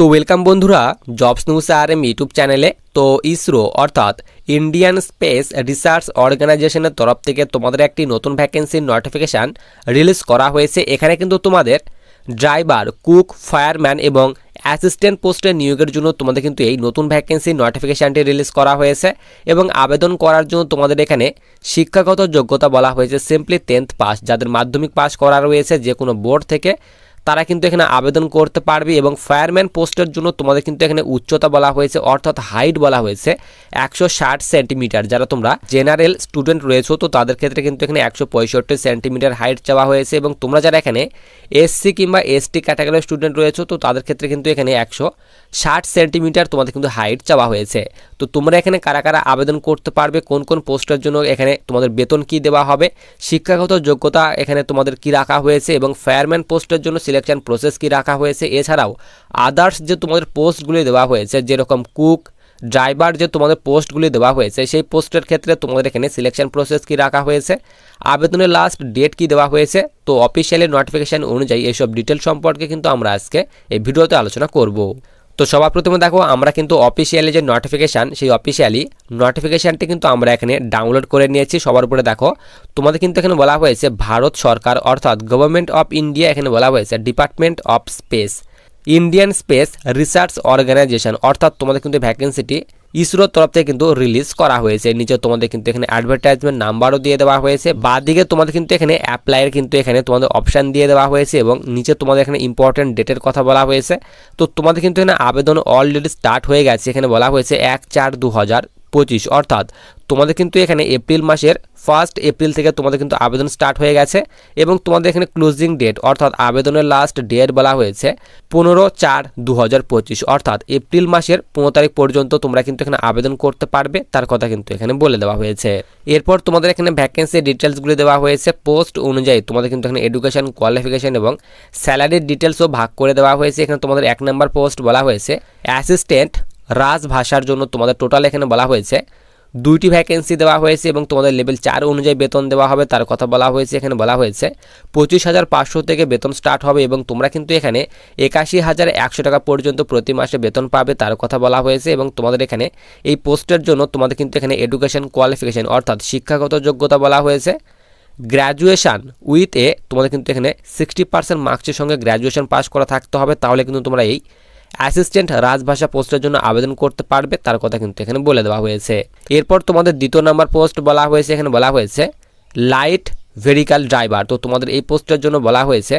তো ওয়েলকাম বন্ধুরা jobs news R M YouTube চ্যানেলে তো ইসরো অর্থাৎ ইন্ডিয়ান স্পেস রিসার্চ অর্গানাইজেশনের তরফ থেকে তোমাদের একটি নতুন ভ্যাকেন্সির নোটিফিকেশান রিলিজ করা হয়েছে। এখানে কিন্তু তোমাদের ড্রাইভার কুক ফায়ারম্যান এবং অ্যাসিস্ট্যান্ট পোস্টে নিয়োগের জন্য তোমাদের কিন্তু এই নতুন ভ্যাকেন্সি নোটিফিকেশানটি রিলিজ করা হয়েছে এবং আবেদন করার জন্য তোমাদের এখানে শিক্ষাগত যোগ্যতা বলা হয়েছে। সিম্পলি টেন্থ পাস যাদের মাধ্যমিক পাস করা রয়েছে যে কোনো বোর্ড থেকে। তারা কিন্তু এখানে আবেদন করতে পারবে এবং ফায়ারম্যান পোস্টের জন্য তোমাদের কিন্তু এখানে উচ্চতা বলা হয়েছে, অর্থাৎ হাইট বলা হয়েছে একশো ষাট সেন্টিমিটার। যারা তোমরা জেনারেল স্টুডেন্ট রয়েছো, তো তাদের ক্ষেত্রে কিন্তু এখানে একশো পঁয়ষট্টি সেন্টিমিটার হাইট চাওয়া হয়েছে এবং তোমরা যারা এখানে এসসি কিংবা এসটি ক্যাটাগরির স্টুডেন্ট রয়েছো, তো তাদের ক্ষেত্রে কিন্তু এখানে একশো ষাট সেন্টিমিটার তোমাদের কিন্তু হাইট চাওয়া হয়েছে। তো তোমরা এখানে কারা কারা আবেদন করতে পারবে, কোন কোন পোস্টের জন্য এখানে তোমাদের বেতন কি দেওয়া হবে, শিক্ষাগত যোগ্যতা এখানে তোমাদের কি রাখা হয়েছে এবং ফায়ারম্যান পোস্টের জন্য সিলেকশন প্রসেস কি রাখা হয়েছে? এছাড়াও আদার্স যে তোমাদের পোস্টগুলি দেওয়া হয়েছে, যেরকম কুক ড্রাইভার যে তোমাদের পোস্টগুলি দেওয়া হয়েছে, সেই পোস্টের ক্ষেত্রে তোমাদের এখানে সিলেকশন প্রসেস কি রাখা হয়েছে? আবেদনের লাস্ট ডেট কি দেওয়া হয়েছে? তো অফিসিয়ালি নোটিফিকেশান অনুযায়ী এসব ডিটেল সম্পর্কে কিন্তু আমরা আজকে এই ভিডিওতে আলোচনা করব। তো সবার প্রথমে দেখো, আমরা কিন্তু অফিসিয়ালি যে নোটিফিকেশান সেই অফিসিয়ালি নোটিফিকেশানটি কিন্তু আমরা এখানে ডাউনলোড করে নিয়েছি। সবার উপরে দেখো, তোমাদের কিন্তু এখানে বলা হয়েছে ভারত সরকার, অর্থাৎ গভর্নমেন্ট অফ ইন্ডিয়া এখানে বলা হয়েছে department of space Indian space research organisation অর্থাৎ তোমাদের কিন্তু ভ্যাকেন্সিটি ইসরোর তরফ থেকে কিন্তু রিলিজ করা হয়েছে। নিচে তোমাদের কিন্তু এখানে অ্যাডভার্টাইজমেন্ট নাম্বারও দিয়ে দেওয়া হয়েছে। বা দিকে তোমাদের কিন্তু এখানে অ্যাপ্লাইয়ের কিন্তু এখানে তোমাদের অপশান দিয়ে দেওয়া হয়েছে এবং নিচে তোমাদের এখানে ইম্পর্টেন্ট ডেটের কথা বলা হয়েছে। তো তোমাদের কিন্তু এখানে আবেদন অলরেডি স্টার্ট হয়ে গেছে। এখানে বলা হয়েছে এক চার দু হাজার পঁচিশ, অর্থাৎ তোমাদের কিন্তু এখানে এপ্রিল মাসের ফার্স্ট এপ্রিল থেকে তোমাদের কিন্তু আবেদন স্টার্ট হয়ে গেছে এবং তোমাদের এখানে ক্লোজিং ডেট অর্থাৎ আবেদনের লাস্ট ডেট বলা হয়েছে পনেরো চার দু অর্থাৎ এপ্রিল মাসের পনেরো তারিখ পর্যন্ত তোমরা কিন্তু এখানে আবেদন করতে পারবে, তার কথা কিন্তু এখানে বলে দেওয়া হয়েছে। এরপর তোমাদের এখানে ভ্যাকেন্সি ডিটেলসগুলি দেওয়া হয়েছে পোস্ট অনুযায়ী তোমাদের কিন্তু এখানে এডুকেশন কোয়ালিফিকেশন এবং স্যালারির ডিটেলসও ভাগ করে দেওয়া হয়েছে, এখানে তোমাদের এক নম্বর পোস্ট বলা হয়েছে অ্যাসিস্ট্যান্ট রাজভাষার জন্য তোমাদের টোটাল এখানে বলা হয়েছে। দুইটি ভ্যাকেন্সি দেওয়া হয়েছে এবং তোমাদের লেভেল চার অনুযায়ী বেতন দেওয়া হবে, তার কথা বলা হয়েছে, এখানে বলা হয়েছে। পঁচিশ হাজার পাঁচশো থেকে বেতন স্টার্ট হবে এবং তোমরা কিন্তু এখানে একাশি হাজার একশো টাকা পর্যন্ত প্রতি মাসে বেতন পাবে, তার কথা বলা হয়েছে এবং তোমাদের এখানে এই পোস্টের জন্য তোমাদের কিন্তু এখানে এডুকেশন কোয়ালিফিকেশন অর্থাৎ শিক্ষাগত যোগ্যতা বলা হয়েছে। গ্র্যাজুয়েশান উইথ এ তোমাদের কিন্তু এখানে সিক্সটি পার্সেন্ট মার্কসের সঙ্গে গ্র্যাজুয়েশন পাস করা থাকতে হবে, তাহলে কিন্তু তোমরা এই অ্যাসিস্ট্যান্ট রাজভাষা পোস্টের জন্য আবেদন করতে পারবে, তার কথা কিন্তু এখানে বলে দেওয়া হয়েছে। এরপর তোমাদের দ্বিতীয় নাম্বার পোস্ট বলা হয়েছে, এখানে বলা হয়েছে, লাইট ভেহিকাল ড্রাইভার তো তোমাদের এই পোস্টের জন্য বলা হয়েছে,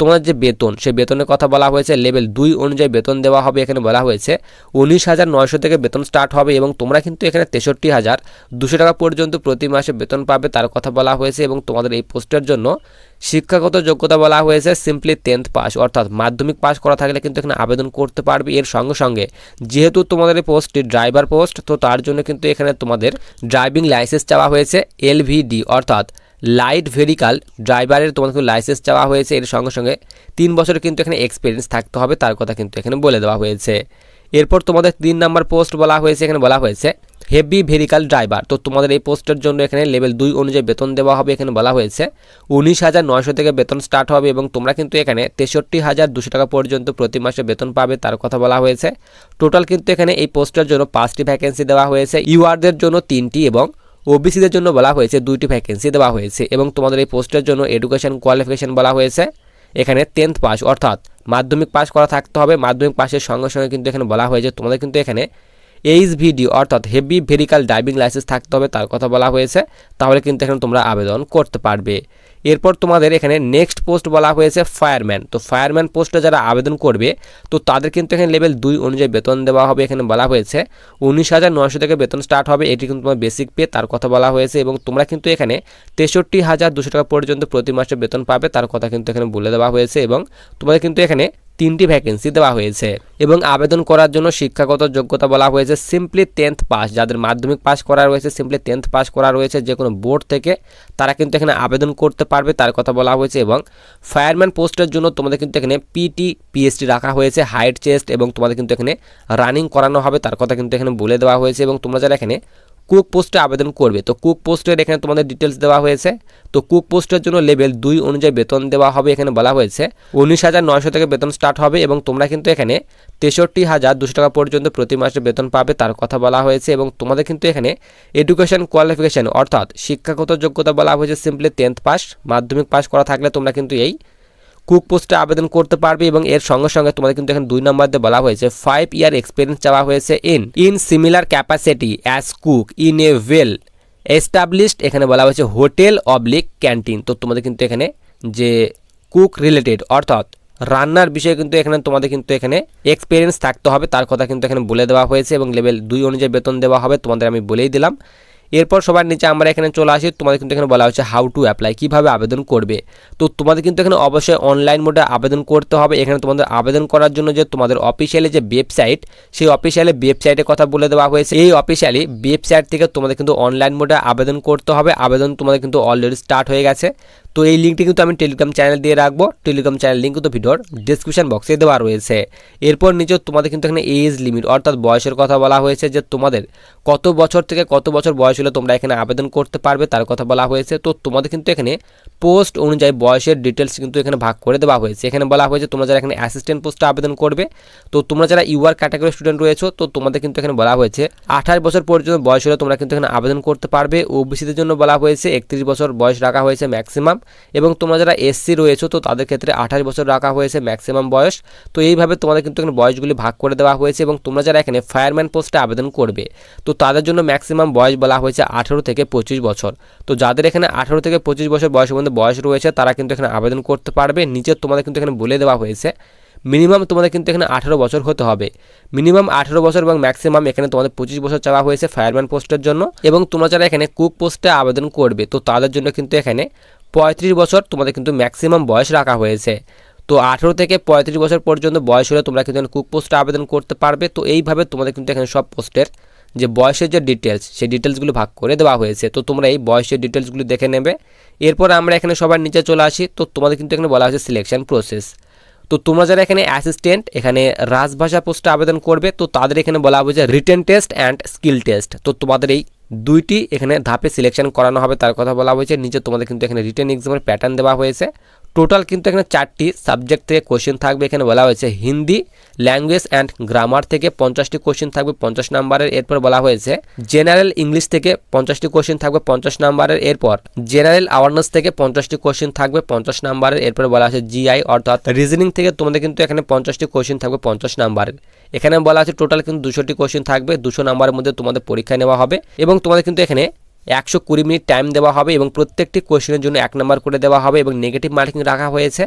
তোমাদের যে বেতন, সেই বেতনের কথা বলা হয়েছে লেভেল দুই অনুযায়ী বেতন দেওয়া হবে এখানে বলা হয়েছে। উনিশ হাজার নয়শো থেকে বেতন স্টার্ট হবে এবং তোমরা কিন্তু এখানে তেষট্টি হাজার দুশো টাকা পর্যন্ত প্রতি মাসে বেতন পাবে তার কথা বলা হয়েছে এবং তোমাদের এই পোস্টের জন্য শিক্ষাগত যোগ্যতা বলা হয়েছে সিম্পলি টেন্থ পাস অর্থাৎ মাধ্যমিক পাস করা থাকলে কিন্তু এখানে আবেদন করতে পারবে। এর সঙ্গে সঙ্গে যেহেতু তোমাদের এই পোস্টটি ড্রাইভার পোস্ট তো তার জন্য কিন্তু এখানে তোমাদের ড্রাইভিং লাইসেন্স চাওয়া হয়েছে এলভিডি অর্থাৎ লাইট ভেহিকাল ড্রাইভারের তোমাদের লাইসেন্স চাওয়া হয়েছে। এর সঙ্গে সঙ্গে তিন বছর কিন্তু এখানে এক্সপিরিয়েন্স থাকতে হবে, তার কথা কিন্তু এখানে বলে দেওয়া হয়েছে। এরপর তোমাদের তিন নাম্বার পোস্ট বলা হয়েছে, এখানে বলা হয়েছে হেভি ভেহিকাল ড্রাইভার তো তোমাদের এই পোস্টের জন্য এখানে লেভেল দুই অনুযায়ী বেতন দেওয়া হবে, এখানে বলা হয়েছে। উনিশ হাজার নয়শো থেকে বেতন স্টার্ট হবে এবং তোমরা কিন্তু এখানে তেষট্টি হাজার দুশো টাকা পর্যন্ত প্রতি মাসে বেতন পাবে, তার কথা বলা হয়েছে। টোটাল কিন্তু এখানে এই পোস্টের জন্য পাঁচটি ভ্যাকেন্সি দেওয়া হয়েছে। ইউআরদের জন্য তিনটি এবং ওবিসিদের জন্য বলা হয়েছে দুইটি ভ্যাকেন্সি দেওয়া হয়েছে এবং তোমাদের এই পোস্টের জন্য এডুকেশন কোয়ালিফিকেশন বলা হয়েছে। এখানে টেন্থ পাস অর্থাৎ মাধ্যমিক পাস করা থাকতে হবে। মাধ্যমিক পাসের সঙ্গে সঙ্গে কিন্তু এখানে বলা হয়েছে তোমাদের কিন্তু এখানে এইচ ভিডি অর্থাৎ হেভি ভেরিকাল ড্রাইভিং লাইসেন্স থাকতে হবে, তার কথা বলা হয়েছে। তাহলে কিন্তু এখানে তোমরা আবেদন করতে পারবে। এরপর তোমাদের এখানে নেক্সট পোস্ট বলা হয়েছে ফায়ারম্যান তো ফায়ারম্যান পোস্টে যারা আবেদন করবে, তো তাদের কিন্তু এখানে লেভেল দুই অনুযায়ী বেতন দেওয়া হবে এখানে বলা হয়েছে। উনিশ হাজার নয়শো থেকে বেতন স্টার্ট হবে, এটি কিন্তু তোমার বেসিক পে তার কথা বলা হয়েছে এবং তোমরা কিন্তু এখানে তেষট্টি হাজার দুশো টাকা পর্যন্ত প্রতি মাসে বেতন পাবে, তার কথা কিন্তু এখানে বলে দেওয়া হয়েছে এবং তোমাদের কিন্তু এখানে তিনটি ভ্যাকেন্সি দেওয়া হয়েছে এবং আবেদন করার জন্য শিক্ষাগত যোগ্যতা বলা হয়েছে সিম্পলি টেন্থ পাস যাদের মাধ্যমিক পাস করা রয়েছে সিম্পলি টেন্থ পাস করা রয়েছে যে কোনো বোর্ড থেকে, তারা কিন্তু এখানে আবেদন করতে পারবে, তার কথা বলা হয়েছে এবং ফায়ারম্যান পোস্টের জন্য তোমাদের কিন্তু এখানে পিটি পিএসটি রাখা হয়েছে হাইট চেস্ট এবং তোমাদের কিন্তু এখানে রানিং করানো হবে, তার কথা কিন্তু এখানে বলে দেওয়া হয়েছে এবং তোমরা যারা এখানে কুক পোস্টে আবেদন করবে। তো কুক পোস্টের এখানে তোমাদের ডিটেলস দেওয়া হয়েছে। তো কুক পোস্টের জন্য লেভেল দুই অনুযায়ী বেতন দেওয়া হবে এখানে বলা হয়েছে। উনিশ হাজার নয়শো থেকে বেতন স্টার্ট হবে এবং তোমরা কিন্তু এখানে তেষট্টি হাজার দুশো টাকা পর্যন্ত প্রতি মাসে বেতন পাবে তার কথা বলা হয়েছে এবং তোমাদের কিন্তু এখানে এডুকেশন কোয়ালিফিকেশান অর্থাৎ শিক্ষাগত যোগ্যতা বলা হয়েছে সিম্পলি টেন্থ পাস মাধ্যমিক পাস করা থাকলে তোমরা কিন্তু এই কুক পোস্টে আবেদন করতে পারবে এবং এর সঙ্গে সঙ্গে তোমাদের কিন্তু এখানে দুই নম্বর দিয়ে বলা হয়েছে ফাইভ ইয়ার এক্সপিরিয়েন্স চাওয়া হয়েছে in in similar capacity as cook in a well established এখানে বলা হয়েছে হোটেল অবলিক ক্যান্টিন তো তোমাদের কিন্তু এখানে যে কুক রিলেটেড অর্থাৎ রান্নার বিষয়ে কিন্তু এখানে তোমাদের কিন্তু এখানে এক্সপিরিয়েন্স থাকতে হবে। তার কথা কিন্তু এখানে বলে দেওয়া হয়েছে এবং লেভেল দুই অনুযায়ী বেতন দেওয়া হবে, তোমাদের আমি বলেই দিলাম। এরপর সবার নিচে আমরা এখানে চলে আসি। তোমাদের কিন্তু এখানে বলা হচ্ছে হাউ টু অ্যাপ্লাই কীভাবে আবেদন করবে। তো তোমাদের কিন্তু এখানে অবশ্যই অনলাইন মোডে আবেদন করতে হবে। এখানে তোমাদের আবেদন করার জন্য যে তোমাদের অফিসিয়ালি যে ওয়েবসাইট সেই অফিসিয়ালি ওয়েবসাইটের কথা বলে দেওয়া হয়েছে। এই অফিসিয়ালি ওয়েবসাইট থেকে তোমাদের কিন্তু অনলাইন মোডে আবেদন করতে হবে। আবেদন তোমাদের কিন্তু অলরেডি স্টার্ট হয়ে গেছে। তো এই লিঙ্কটি কিন্তু আমি টেলিগ্রাম চ্যানেল দিয়ে রাখব। টেলিগ্রাম চ্যানেল লিঙ্ক কিন্তু ভিডিওর ডিসক্রিপশন বক্সে দেওয়া রয়েছে। এরপর নিচে তোমাদের কিন্তু এখানে এজ লিমিট অর্থাৎ বয়সের কথা বলা হয়েছে যে তোমাদের কত বছর থেকে কত বছর বয়স হলে তোমরা এখানে আবেদন করতে পারবে। তার কথা বলা হয়েছে। তো তোমাদের কিন্তু এখানে পোস্ট অনুযায়ী বয়সের ডিটেলস কিন্তু এখানে ভাগ করে দেওয়া হয়েছে। এখানে বলা হয়েছে, তোমরা যারা এখানে অ্যাসিস্ট্যান্ট পোস্টে আবেদন করবে, তো তোমরা যারা ইউআর ক্যাটাগরি স্টুডেন্ট রয়েছে, তো তোমাদের কিন্তু এখানে বলা হয়েছে, আঠাশ বছর পর্যন্ত বয়স হলে তোমরা কিন্তু এখানে আবেদন করতে পারবে। ওবিসিদের জন্য বলা হয়েছে, একত্রিশ বছর বয়স রাখা হয়েছে ম্যাক্সিমাম এবং তোমরা যারা এসসি রয়েছে, তো তাদের ক্ষেত্রে আঠাশ বছর রাখা হয়েছে ম্যাক্সিমাম বয়স। তো এইভাবে তোমাদের কিন্তু এখানে বয়সগুলি ভাগ করে দেওয়া হয়েছে এবং তোমরা যারা এখানে ফায়ারম্যান পোস্টে আবেদন করবে, তো তাদের জন্য ম্যাক্সিমাম বয়স বলা হয়েছে আঠেরো থেকে পঁচিশ বছর। তো যাদের এখানে আঠেরো থেকে পঁচিশ বছর বয়সের মধ্যে বয়স রয়েছে, তারা কিন্তু এখানে আবেদন করতে পারবে। নিচে তোমাদের কিন্তু এখানে বলে দেওয়া হয়েছে মিনিমাম তোমাদের কিন্তু এখানে আঠেরো বছর হতে হবে। মিনিমাম আঠেরো বছর এবং ম্যাক্সিমাম এখানে তোমাদের পঁচিশ বছর চাওয়া হয়েছে ফায়ারম্যান পোস্টের জন্য এবং তোমরা যারা এখানে কুক পোস্টে আবেদন করবে, তো তাদের জন্য কিন্তু এখানে পঁয়ত্রিশ বছর তোমাদের কিন্তু ম্যাক্সিমাম বয়স রাখা হয়েছে। তো আঠেরো থেকে পঁয়ত্রিশ বছর পর্যন্ত বয়স হলে তোমরা কিন্তু কুক পোস্টে আবেদন করতে পারবে। তো এইভাবে তোমাদের কিন্তু এখানে সব পোস্টের যে বয়সের যে ডিটেলস সেই ডিটেলসগুলো ভাগ করে দেওয়া হয়েছে। তো তোমরা এই বয়সের ডিটেলসগুলো দেখে নেবে। এরপর আমরা এখানে সবার নিচে চলে আসি। তো তোমাদের কিন্তু এখানে বলা হয়েছে সিলেকশন প্রসেস তো তোমরা যারা এখানে অ্যাসিস্ট্যান্ট এখানে রাজভাষা পোস্টে আবেদন করবে, তো তাদের এখানে বলা হয়েছে written test and skill test তো তোমাদের এই দুইটি এখানে ধাপে সিলেকশন করানো হবে, তার কথা বলা হয়েছে। নিচে তোমাদের কিন্তু এখানে রিটেন এক্সামের প্যাটার্ন দেওয়া হয়েছে। টোটাল কিন্তু এখানে চারটি সাবজেক্ট থেকে কোশ্চেন থাকবে। এখানে বলা হয়েছে হিন্দি ল্যাঙ্গুয়েজ অ্যান্ড গ্রামার থেকে পঞ্চাশটি কোশ্চেন থাকবে পঞ্চাশ নাম্বারের এরপর বলা হয়েছে জেনারেল ইংলিশ থেকে পঞ্চাশটি কোশ্চেন থাকবে পঞ্চাশ নাম্বারের এরপর জেনারেল অ্যাওয়ারনেস থেকে পঞ্চাশটি কোশ্চেন থাকবে পঞ্চাশ নাম্বারের এরপর বলা হয়েছে জিআই অর্থাৎ রিজনিং থেকে তোমাদের কিন্তু এখানে পঞ্চাশটি কোশ্চেন থাকবে পঞ্চাশ নাম্বারের এখানে বলা আছে টোটাল কিন্তু দুশোটি কোশ্চেন থাকবে। দুশো নাম্বারের মধ্যে তোমাদের পরীক্ষা নেওয়া হবে এবং তোমাদের কিন্তু এখানে একশো কুড়ি মিনিট টাইম দেওয়া হবে এবং প্রত্যেকটি কোশ্চেনের জন্য এক নম্বর করে দেওয়া হবে এবং নেগেটিভ মার্কিং রাখা হয়েছে।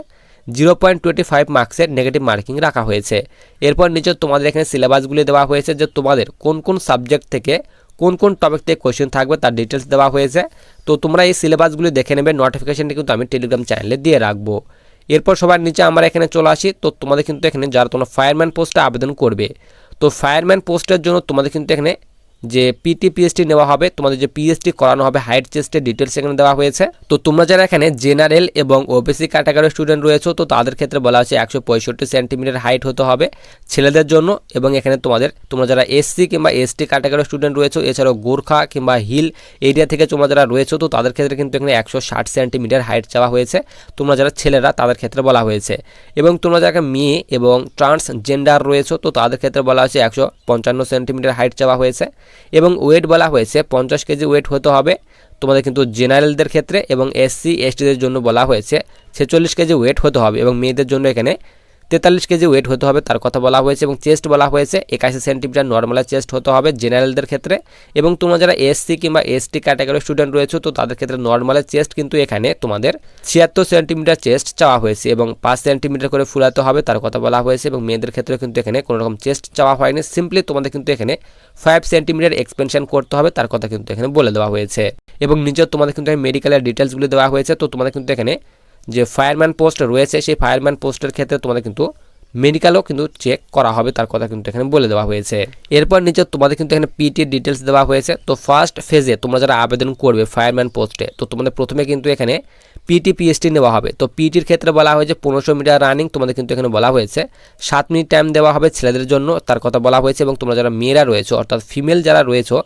জিরো পয়েন্ট টোয়েন্টি ফাইভ মার্কসের নেগেটিভ মার্কিং রাখা হয়েছে। এরপর নিচে তোমাদের এখানে সিলেবাসগুলি দেওয়া হয়েছে যে তোমাদের কোন কোন সাবজেক্ট থেকে কোন কোন টপিক থেকে কোশ্চেন থাকবে তার ডিটেলস দেওয়া হয়েছে। তো তোমরা এই সিলেবাসগুলি দেখে নেবে নোটিফিকেশানটি কিন্তু আমি টেলিগ্রাম চ্যানেলে দিয়ে রাখব। এরপর সবার নিচে আমরা এখানে চলে আসি। তো তোমাদের কিন্তু এখানে যারা তোমরা ফায়ারম্যান পোস্টে আবেদন করবে, তো ফায়ারম্যান পোস্টের জন্য তোমাদের কিন্তু এখানে যে পিটি পিএসটি নেওয়া হবে, তোমাদের যে পিএসটি করানো হবে হাইট চেস্টের ডিটেলস এখানে দেওয়া হয়েছে। তো তোমরা যারা এখানে জেনারেল এবং ওবিসি ক্যাটাগরির স্টুডেন্ট রয়েছে, তো তাদের ক্ষেত্রে বলা হচ্ছে একশো পঁয়ষট্টি সেন্টিমিটার হাইট হতে হবে ছেলেদের জন্য এবং এখানে তোমাদের, তোমরা যারা এসসি কিংবা এসটি ক্যাটাগরির স্টুডেন্ট রয়েছে, এছাড়াও গোর্খা কিংবা হিল এরিয়া থেকে তোমরা যারা রয়েছে, তো তাদের ক্ষেত্রে কিন্তু এখানে একশো ষাট সেন্টিমিটার হাইট চাওয়া হয়েছে। তোমরা যারা ছেলেরা, তাদের ক্ষেত্রে বলা হয়েছে। এবং তোমরা যারা মেয়ে এবং ট্রান্সজেন্ডার রয়েছে, তো তাদের ক্ষেত্রে বলা হয়েছে একশো পঞ্চান্ন সেন্টিমিটার হাইট চাওয়া হয়েছে। এবং ওয়েট বলা হয়েছে পঞ্চাশ কেজি ওয়েট হতে হবে। তোমাদের কিন্তু জেনারেলদের ক্ষেত্রে এবং এসসি এসটিদের জন্য বলা হয়েছে ছেচল্লিশ কেজি ওয়েট হতে হবে এবং মেয়েদের জন্য এখানে তেতাল্লিশ কেজি ওয়েট হতে হবে, তার কথা বলা হয়েছে এবং চেস্ট বলা হয়েছে। একাশি সেন্টিমিটার নর্মাল চেস্ট হতে হবে জেনারেলদের ক্ষেত্রে। এবং তোমরা যারা এসসি কিংবা এসটি ক্যাটাগরির স্টুডেন্ট রয়েছে, তো তাদের ক্ষেত্রে নর্মালের চেস্ট কিন্তু এখানে তোমাদের ছিয়াত্তর সেন্টিমিটার চেস্ট চাওয়া হয়েছে এবং পাঁচ সেন্টিমিটার করে ফুলাতে হবে, তার কথা বলা হয়েছে এবং মেয়েদের ক্ষেত্রে কিন্তু এখানে কোনো রকম চেস্ট চাওয়া হয়নি। সিম্পলি তোমাদের কিন্তু এখানে ফাইভ সেন্টিমিটার এক্সপেনশন করতে হবে, তার কথা কিন্তু এখানে বলে দেওয়া হয়েছে। এবং নিজের তোমাদের কিন্তু মেডিকেলের ডিটেলসগুলি দেওয়া হয়েছে, তো তোমাদের কিন্তু এখানে যে ফায়ারম্যান পোস্ট রয়েছে সেই ফায়ারম্যান পোস্টের ক্ষেত্রে তোমাদের কিন্তু মেডিকেলও কিন্তু চেক করা হবে, তার কথা কিন্তু এখানে বলে দেওয়া হয়েছে। এরপর নিচে তোমাদের কিন্তু এখানে পিটির ডিটেলস দেওয়া হয়েছে। তো ফার্স্ট ফেজে তোমরা যারা আবেদন করবে ফায়ারম্যান পোস্টে তো তোমাদের প্রথমে কিন্তু এখানে পিটি পিএসটি নেওয়া হবে। তো পিটির ক্ষেত্রে বলা হয়েছে পনেরোশো মিটার রানিং তোমাদের কিন্তু এখানে বলা হয়েছে। সাত মিনিট টাইম দেওয়া হবে ছেলেদের জন্য, তার কথা বলা হয়েছে এবং তোমরা যারা মেয়েরা রয়েছে, অর্থাৎ ফিমেল যারা রয়েছে,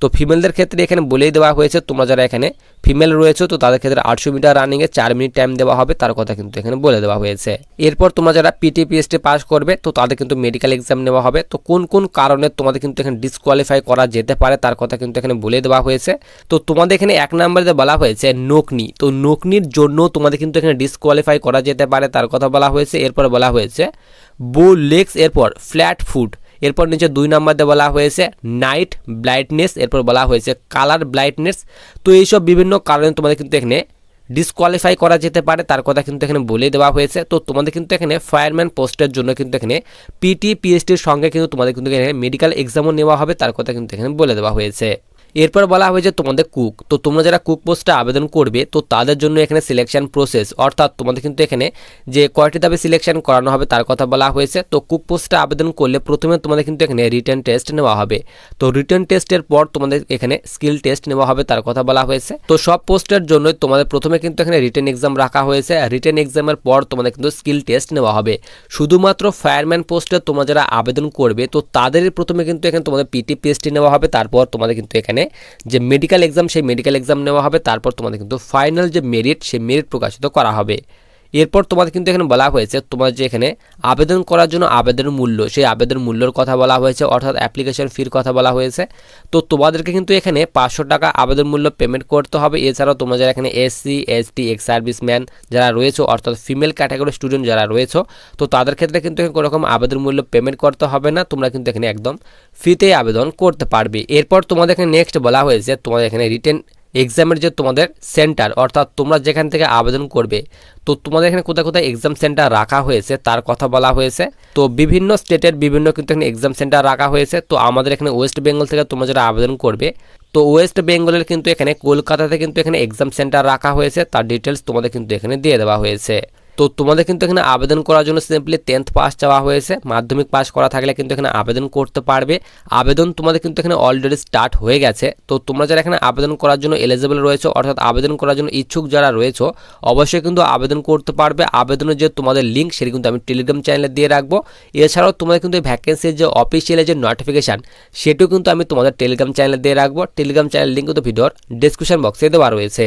তো ফিমেলদের ক্ষেত্রে এখানে বলেই দেওয়া হয়েছে, তোমরা যারা এখানে ফিমেল রয়েছে, তো তাদের ক্ষেত্রে আটশো মিটার রানিংয়ে চার মিনিট টাইম দেওয়া হবে, তার কথা কিন্তু এখানে বলে দেওয়া হয়েছে। এরপর তোমরা যারা পিটি পিএসটি পাস করবে, তো তাদের কিন্তু মেডিকেল এক্সাম নেওয়া হবে। তো কোন কোন কারণে তোমাদের কিন্তু এখানে ডিসকোয়ালিফাই করা যেতে পারে, তার কথা কিন্তু এখানে বলে দেওয়া হয়েছে। তো তোমাদের এখানে এক নম্বরে বলা হয়েছে নোকনি। তো নোকনির জন্য তোমাদের কিন্তু এখানে ডিসকোয়ালিফাই করা যেতে পারে, তার কথা বলা হয়েছে। এরপর বলা হয়েছে বো লেগস এরপর ফ্ল্যাট ফুড এরপর নিচে দুই নম্বরে বলা হয়েছে নাইট ব্লাইটনেস এরপর বলা হয়েছে কালার ব্লাইটনেস তো এইসব বিভিন্ন কারণে তোমাদের কিন্তু এখানে ডিসকোয়ালিফাই করা যেতে পারে, তার কথা কিন্তু এখানে বলে দেওয়া হয়েছে। তো তোমাদের কিন্তু এখানে ফায়ারম্যান পোস্টের জন্য কিন্তু এখানে পিটি পিএইচডির সঙ্গে কিন্তু তোমাদের কিন্তু এখানে মেডিকেল এক্সামও নেওয়া হবে, তার কথা কিন্তু এখানে বলে দেওয়া হয়েছে। এরপর বলা হয়েছে তোমাদের কুক তো তোমরা যারা কুক পোস্টে আবেদন করবে, তো তাদের জন্য এখানে সিলেকশন প্রসেস অর্থাৎ তোমাদের কিন্তু এখানে যে কয়টি ধাপে সিলেকশন করানো হবে তার কথা বলা হয়েছে। তো কুক পোস্টে আবেদন করলে প্রথমে তোমাদের কিন্তু এখানে রিটার্ন টেস্ট নেওয়া হবে। তো রিটার্ন টেস্টের পর তোমাদের এখানে স্কিল টেস্ট নেওয়া হবে তার কথা বলা হয়েছে। তো সব পোস্টের জন্য তোমাদের প্রথমে কিন্তু এখানে রিটার্ন এক্সাম রাখা হয়েছে। রিটার্ন এক্সামের পর তোমাদের কিন্তু স্কিল টেস্ট নেওয়া হবে। শুধুমাত্র ফায়ারম্যান পোস্টে তোমরা যারা আবেদন করবে, তো তাদের প্রথমে কিন্তু এখানে তোমাদের পিটি পিএসটি নেওয়া হবে। তারপর তোমাদের কিন্তু এখানে যে মেডিকেল এক্সাম সেই মেডিকেল এক্সাম নেওয়া হবে। তারপর তোমাদের কিন্তু ফাইনাল যে মেরিট সেই মেরিট প্রকাশিত করা হবে। এরপর তোমাদের কিন্তু এখানে বলা হয়েছে, তোমার যে এখানে আবেদন করার জন্য আবেদনের মূল্য, সেই আবেদন মূল্যর কথা বলা হয়েছে, অর্থাৎ অ্যাপ্লিকেশন ফির কথা বলা হয়েছে। তো তোমাদেরকে কিন্তু এখানে পাঁচশো টাকা আবেদন মূল্য পেমেন্ট করতে হবে। এছাড়াও তোমরা যারা এখানে এসসি এসটি এক্স সার্ভিসম্যান যারা রয়েছে, অর্থাৎ ফিমেল ক্যাটাগরি স্টুডেন্ট যারা রয়েছে, তো তাদের ক্ষেত্রে কিন্তু এখানে কোনো রকম আবেদন মূল্য পেমেন্ট করতে হবে না। তোমরা কিন্তু এখানে একদম ফ্রিতেই আবেদন করতে পারবে। এরপর তোমাদের এখানে নেক্সট বলা হয়েছে, তোমাদের এখানে রিটেন এক্সামের যে তোমাদের সেন্টার অর্থাৎ তোমরা যেখান থেকে আবেদন করবে, তো তোমাদের এখানে কোথায় কোথায় এক্সাম সেন্টার রাখা হয়েছে, তার কথা বলা হয়েছে। তো বিভিন্ন স্টেটের বিভিন্ন কিন্তু এখানে এক্সাম সেন্টার রাখা হয়েছে। তো আমাদের এখানে ওয়েস্ট বেঙ্গল থেকে তোমরা যারা আবেদন করবে, তো ওয়েস্ট বেঙ্গলের কিন্তু এখানে, কলকাতাতে কিন্তু এখানে এক্সাম সেন্টার রাখা হয়েছে। তার ডিটেলস তোমাদের কিন্তু এখানে দিয়ে দেওয়া হয়েছে। তো তোমাদের কিন্তু এখানে আবেদন করার জন্য সিম্পলি টেন্থ পাস চাওয়া হয়েছে। মাধ্যমিক পাস করা থাকলে কিন্তু এখানে আবেদন করতে পারবে। আবেদন তোমাদের কিন্তু এখানে অলরেডি স্টার্ট হয়ে গেছে। তো তোমরা যারা এখানে আবেদন করার জন্য এলিজিবল রয়েছে, অর্থাৎ আবেদন করার জন্য ইচ্ছুক যারা রয়েছে, অবশ্যই কিন্তু আবেদন করতে পারবে। আবেদনের যে তোমাদের লিঙ্ক সেটি কিন্তু আমি টেলিগ্রাম চ্যানেলে দিয়ে রাখব। এছাড়াও তোমাদের কিন্তু এই ভ্যাকেন্সির যে অফিসিয়াল যে নোটিফিকেশান সেটিও কিন্তু আমি তোমাদের টেলিগ্রাম চ্যানেলে দিয়ে রাখব। টেলিগ্রাম চ্যানেল লিঙ্ক কিন্তু ভিডিওর ডিসক্রিপশন বক্সে দেওয়া রয়েছে।